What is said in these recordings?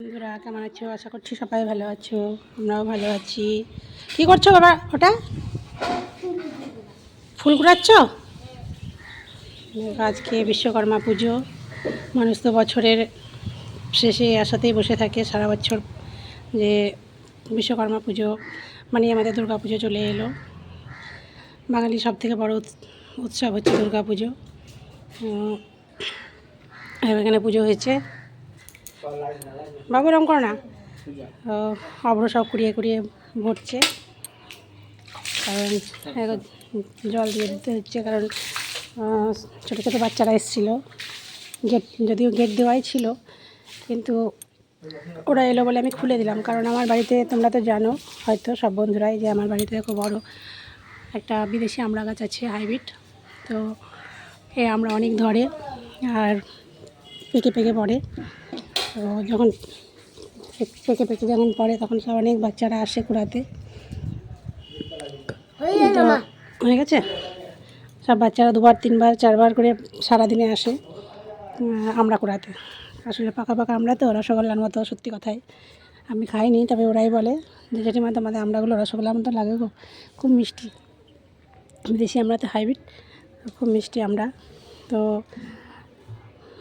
বন্ধুরা, কেমন আছো? আশা করছি সবাই ভালো আছো। আমরাও ভালো আছি। কি করছ বাবা ওটা? ফুল কুড়াচ্ছ? আজকে বিশ্বকর্মা পুজো। মানুষ তো বছরের শেষে আসাতেই বসে থাকে সারা বছর যে বিশ্বকর্মা পুজো মানে আমাদের দুর্গা পুজো চলে এলো। বাঙালি সব থেকে বড় উৎসব হচ্ছে দুর্গা পুজো। এখানে পুজো হয়েছে। বাবু রং করো না? অভ্র সব কুড়িয়ে কুড়িয়ে ভরছে। কারণ জল দিয়ে দিতে হচ্ছে, কারণ ছোটো ছোটো বাচ্চারা এসেছিল। গেট, যদিও গেট দেওয়াই ছিল, কিন্তু ওরা এলো বলে আমি খুলে দিলাম। কারণ আমার বাড়িতে তোমরা তো জানো, হয়তো সব বন্ধুরাই, যে আমার বাড়িতে খুব বড় একটা বিদেশি আমড়া গাছ আছে, হাইব্রিড। তো এ আমরা অনেক ধরে আর পেকে পেকে পড়ে। তো যখন পেকে পেকে যখন পড়ে তখন সব অনেক বাচ্চারা আসে কুড়াতে। হয়ে গেছে? সব বাচ্চারা দুবার তিনবার চারবার করে সারাদিনে আসে আমরা কুড়াতে। আসলে পাকা পাকা আমরা তো রসগোল্লার মতো সত্যি কথাই। আমি খাইনি তবে ওরাই বলে যে জেঠিমা তোমাদের আমরাগুলো রসগোল্লার মতো লাগে গো খুব মিষ্টি। বিদেশি আমরাতে হাইব্রিড খুব মিষ্টি আমরা। তো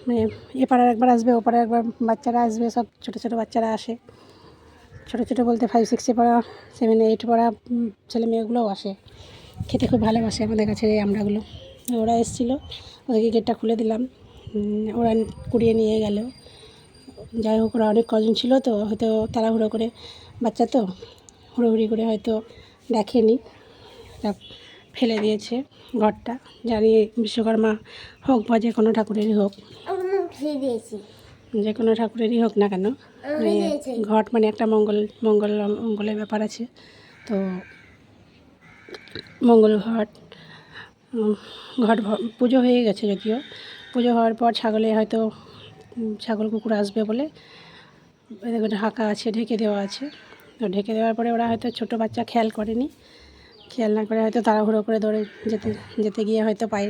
মানে এ পাড়ার একবার আসবে, ও পাড়ার একবার বাচ্চারা আসবে, সব ছোটো ছোটো বাচ্চারা আসে। ছোটো ছোটো বলতে ফাইভ সিক্সে পড়া সেভেন এইট পড়া ছেলে মেয়েগুলোও আসে। খেতে খুব ভালোবাসে আমাদের কাছে এই আমড়াগুলো। ওরা এসেছিল, ওদেরকে গেটটা খুলে দিলাম। ওরা কুড়িয়ে নিয়ে গেল। যাই হোক, ওরা অনেক কজন ছিল তো, হয়তো তাড়াহুড়ো করে বাচ্চা তো, হুড়োহুড়ি করে হয়তো দেখেনি। তা ফেলে দিয়েছে ঘরটা, জানি বিশ্বকর্মা হোক বা যে কোনো ঠাকুরেরই হোক। দিয়েছি। যে কোনো ঠাকুরেরই হোক না কেন মানে ঘট মানে একটা মঙ্গল মঙ্গল মঙ্গলের ব্যাপার আছে। তো মঙ্গল ঘট ঘট পুজো হয়ে গেছে যদিও। পুজো হওয়ার পর ছাগলে হয়তো ছাগল কুকুর আসবে বলে এদের ঢাকা আছে ঢেকে দেওয়া আছে। তো ঢেকে দেওয়ার পরে ওরা হয়তো ছোটো বাচ্চা খেয়াল করেনি। খেয়াল না করে হয়তো তাড়াহুড়ো করে দৌড়ে যেতে যেতে গিয়ে হয়তো পায়ে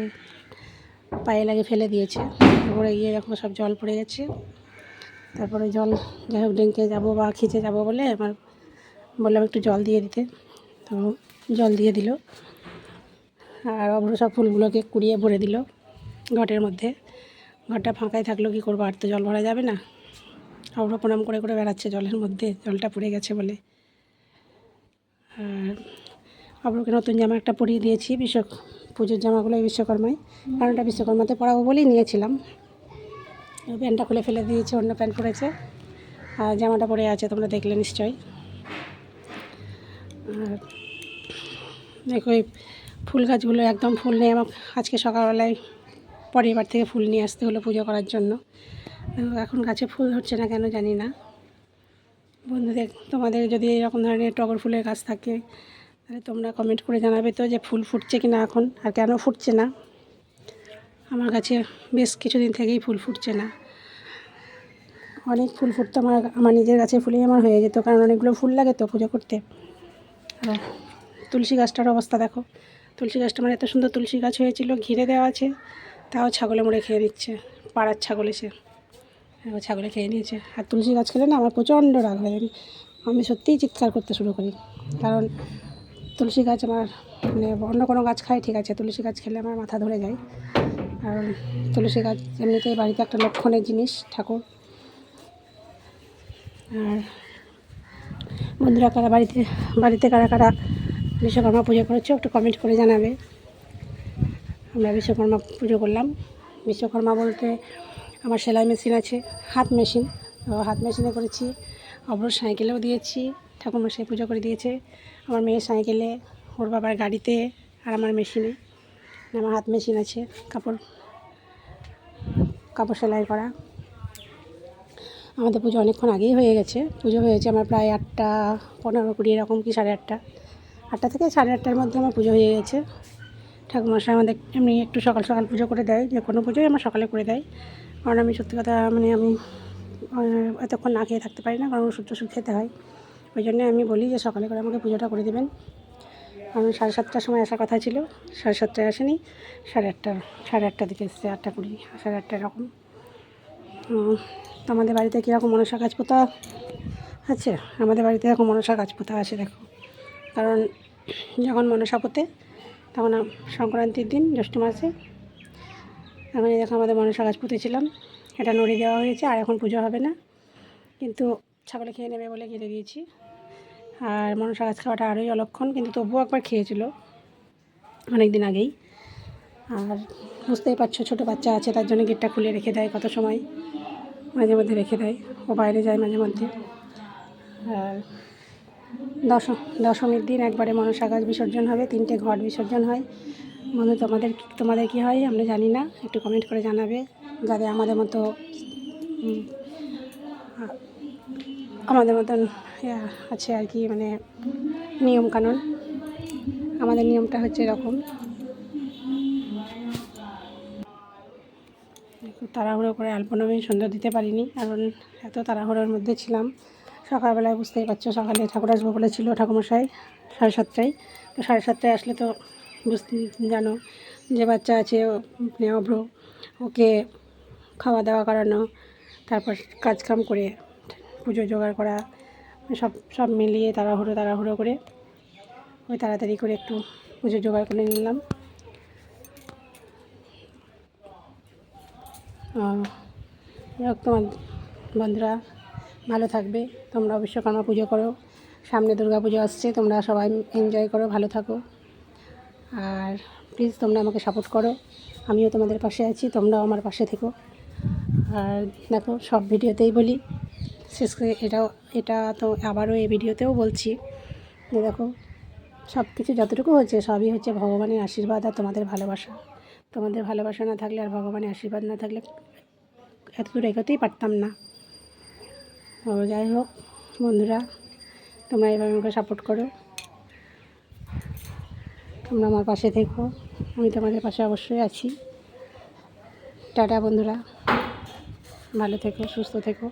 পায়ে লাগে ফেলে দিয়েছে। পড়ে গিয়ে দেখো সব জল পড়ে গেছে, তারপরে জল যাই হোক ডেঙ্কে যাব বা খিচে যাব বলে আমার বললাম একটু জল দিয়ে দিতে। তো জল দিয়ে দিল। আর অভ্র সব ফুলগুলোকে কুড়িয়ে ভরে দিল ঘটের মধ্যে। ঘরটা ফাঁকাই থাকল, কি করব? আর তো জল ভরা যাবে না। অভ্র প্রণাম করে করে বেড়াচ্ছে জলের মধ্যে, জলটা পড়ে গেছে বলে। আর অভ্রকে নতুন জামা একটা পরিয়ে দিয়েছি বিশ্ব পুজোর জামাগুলো বিশ্বকর্মায়। কারণ ওটা বিশ্বকর্মাতে পরাবো বলেই নিয়েছিলাম। প্যান্টটা খুলে ফেলে দিয়েছে, অন্য প্যান্ট পরেছে। আর জামাটা পরে আছে, তোমরা দেখলে নিশ্চয়ই। আর দেখো এই ফুল গাছগুলো একদম ফুল নেই, আমার আজকে সকালবেলায় পরের বার থেকে ফুল নিয়ে আসতে হলো পুজো করার জন্য। এখন গাছে ফুল ধরছে না কেন জানি না। বন্ধুদের, তোমাদের যদি এরকম ধরনের টগর ফুলের গাছ থাকে, তাহলে তোমরা কমেন্ট করে জানাবে তো যে ফুল ফুটছে কি না এখন, আর কেন ফুটছে না। আমার কাছে বেশ কিছুদিন থেকেই ফুল ফুটছে না। অনেক ফুল ফুটতো আমার আমার নিজের গাছে ফুলেই আমার হয়ে যেত, কারণ অনেকগুলো ফুল লাগে তো পুজো করতে। আর তুলসী গাছটার অবস্থা দেখো। তুলসী গাছটা আমার এত সুন্দর তুলসী গাছ হয়েছিল, ঘিরে দেওয়া আছে, তাও ছাগলে মুড়ে খেয়ে নিচ্ছে, পাড়ার ছাগল এসে। ছাগলে খেয়ে নিয়েছে। আর তুলসী গাছ খেলে না আমার প্রচণ্ড রাগ হয় আমি আমি সত্যিই চিৎকার করতে শুরু করি। কারণ তুলসী গাছ আমার মানে অন্য কোনো গাছ খাই ঠিক আছে, তুলসী গাছ খেলে আমার মাথা ধরে যায়। কারণ তুলসী গাছ এমনিতেই বাড়িতে একটা লক্ষণের জিনিস, ঠাকুর। আর বন্ধুরা, কারা বাড়িতে বাড়িতে কারা কারা বিশ্বকর্মা পুজো করেছ, একটু কমেন্ট করে জানাবে। আমরা বিশ্বকর্মা পুজো করলাম। বিশ্বকর্মা বলতে আমার সেলাই মেশিন আছে, হাত মেশিন হাত মেশিনে করেছি অবর সাইকেলেও দিয়েছি, ঠাকুরমশাই পুজো করে দিয়েছে। আমার মেয়ের সাইকেলে, ওর বাবার গাড়িতে আর আমার মেশিনে আমার হাত মেশিন আছে, কাপড় কাপড় সেলাই করা। আমাদের পুজো অনেকক্ষণ আগেই হয়ে গেছে। পুজো হয়েছে আমার প্রায় আটটা, পনেরো কুড়ি এরকম কি সাড়ে আটটা। আটটা থেকে সাড়ে আটটার মধ্যে আমার পুজো হয়ে গেছে। ঠাকুরমশাই আমাদের এমনি একটু সকাল সকাল পুজো করে দেয়, যে কোনো পুজোই আমার সকালে করে দেয়। কারণ আমি সত্যি কথা মানে আমি এতক্ষণ না খেয়ে থাকতে পারি না, কারণ ওষুধ টষুধ খেতে হয়। ওই জন্য আমি বলি যে সকালে করে আমাকে পুজোটা করে দেবেন। আমি সাড়ে সাতটার সময় আসার কথা ছিল। সাড়ে সাতটায় আসেনি। সাড়ে আটটা, সাড়ে আটটার দিকে এসছে, আটটা কুড়ি, সাড়ে আটটা এরকম। আমাদের বাড়িতে কীরকম মনসা গাছ পোতা আছে? আমাদের বাড়িতে এরকম মনসা গাছ পোতা আছে, দেখো। কারণ যখন মনসা পোতে তখন সংক্রান্তির দিন, জ্যৈষ্ঠ মাসে। এই দেখো আমাদের মনসা গাছ পুঁতেছিলাম এটা নড়ি দেওয়া হয়েছে, আর এখন পুজো হবে না। কিন্তু ছাগলে খেয়ে নেবে বলে কেটে দিয়েছি। আর মনসা গাছ খাওয়াটা আরোই অলক্ষণ, কিন্তু তবুও একবার খেয়েছিল অনেক দিন আগেই। আর বুঝতেই পারছ, ছোটো বাচ্চা আছে, তার জন্য গেটটা খুলে রেখে দেয় কত সময়, মাঝে মধ্যে রেখে দেয়, ও বাইরে যায় মাঝে মধ্যে। আর দশম দশমীর দিন একবারে মনসা গাছ বিসর্জন হবে, তিনটে ঘট বিসর্জন হয়। বন্ধু, তোমাদের তোমাদের কী হয় আমরা জানি না, একটু কমেন্ট করে জানাবে, যাতে আমাদের মতো আমাদের মতন আছে আর কি মানে নিয়মকানুন। আমাদের নিয়মটা হচ্ছে এরকম। তাড়াহুড়ো করে আলপনা আমি সুন্দর দিতে পারিনি, কারণ এত তাড়াহুড়োর মধ্যে ছিলাম। সকালবেলায় বুঝতেই পারছ, সকালে ঠাকুর আসব বলেছিল ঠাকুমশাই সাড়ে সাতটায়। তো সাড়ে সাতটায় আসলে তো বুঝতে জানো যে বাচ্চা আছে অভ্র, ওকে খাওয়া দাওয়া করানো, তারপর কাজকাম করে পুজো জোগাড় করা, সব সব মিলিয়ে তাড়াহুড়ো তাড়াহুড়ো করে ওই তাড়াতাড়ি করে একটু পুজো জোগাড় করে নিলাম। তোমার বন্ধুরা, ভালো থাকবে। তোমরা বিশ্বকর্মা পুজো করো। সামনে দুর্গা পুজো আসছে, তোমরা সবাই এনজয় করো, ভালো থাকো। আর প্লিজ তোমরা আমাকে সাপোর্ট করো। আমিও তোমাদের পাশে আছি, তোমরাও আমার পাশে থেকো। আর দেখো, সব ভিডিওতেই বলি শেষ করে এটাও, এটা তো আবারও এই ভিডিওতেও বলছি যে দেখো সব কিছু যতটুকু হচ্ছে সবই হচ্ছে ভগবানের আশীর্বাদ আর তোমাদের ভালোবাসা। তোমাদের ভালোবাসা না থাকলে আর ভগবানের আশীর্বাদ না থাকলে এত দূর এগোতেই পারতাম না। যাই হোক, বন্ধুরা, তোমরা এভাবে আমাকে সাপোর্ট করো। তোমরা আমার পাশে থেকো। আমি তোমাদের পাশে অবশ্যই আছি। টাটা বন্ধুরা। ভালো থেকো, সুস্থ থেকো।